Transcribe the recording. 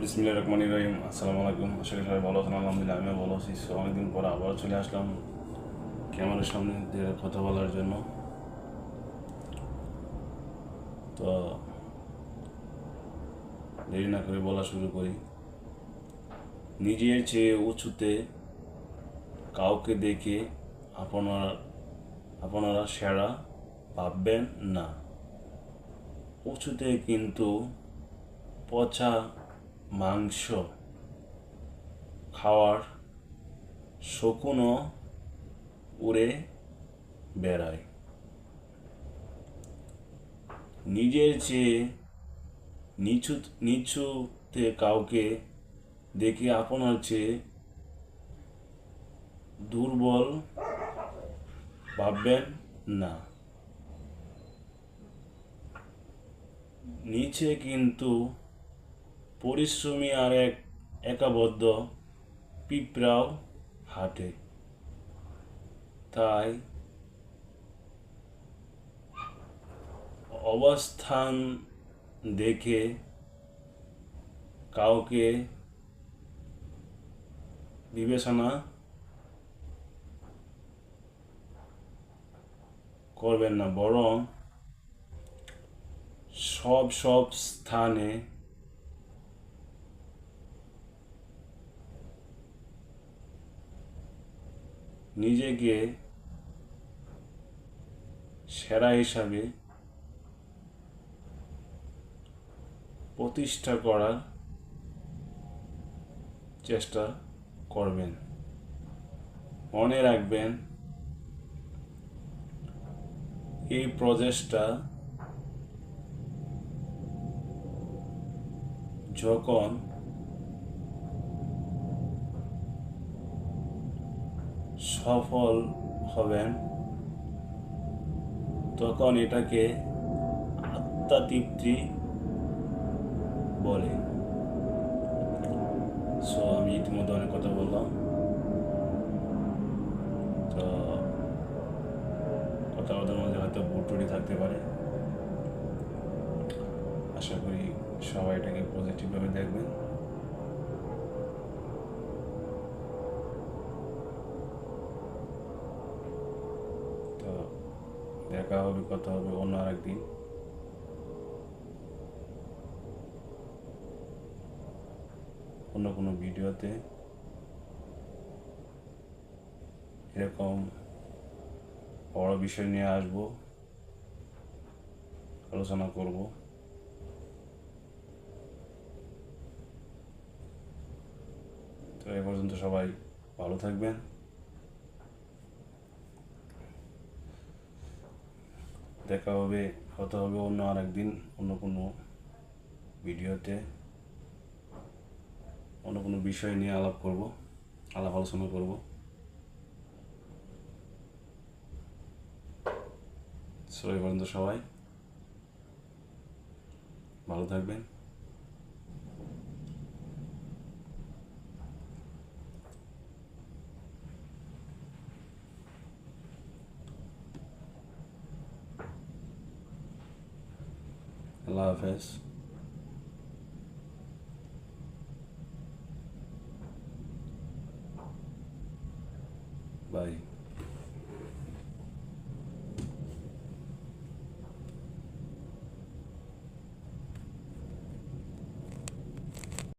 বিসমিল্লা রহমান রহিম। আসসালামু আলাইকুম। আশা করি সবাই ভালো আছেন। আলহামদুলিল্লাহ, আমিও ভালো আছি। সো অনেকদিন পর আবার চলে আসলাম ক্যামেরার সামনে কথা বলার জন্য। তো, দেরি না করে বলা শুরু করি। নিজের চেয়ে উঁচুতে কাউকে দেখে আপনারা আপনারা সেরা ভাববেন না। উঁচুতে কিন্তু পচা মাংস খাওয়ার শকুনও উড়ে বেড়ায়। নিজের চেয়ে নিচু, নিচুতে কাউকে দেখে আপনার চেয়ে দুর্বল ভাববেন না। নিচে কিন্তু পরিশ্রমী আর এক একাবদ্ধ পিঁপড়াও হাঁটে। তাই অবস্থান দেখে কাউকে বিবেচনা করবেন না, বরং সব সব স্থানে নিজেকে সেরা হিসাবে প্রতিষ্ঠা করার চেষ্টা করবেন। মনে রাখবেন এই প্রচেষ্টা যখন সফল হবেন, তখন এটাকে আত্মাতৃপ্তি বলে। সো আমি ইতিমধ্যে অনেক কথা বললাম। তো, কথাবার্তার মধ্যে হয়তো ত্রুটি থাকতে পারে। আশা করি সবাই এটাকে পজিটিভভাবে দেখবেন তো দেখা হবে, কথা হবে অন্য আরেকদিন। অন্য কোনো ভিডিওতে। এরকম বড় বিষয় নিয়ে আসব, আলোচনা করব। তো এ পর্যন্ত সবাই ভালো থাকবেন। দেখা হবে, কথা হবে অন্য আর একদিন অন্য কোনো ভিডিওতে। অন্য কোনো বিষয় নিয়ে আলাপ করব, আলাপ আলোচনা করব। সবাই পর্যন্ত সবাই। ভালো থাকবেন। Love lot. Bye.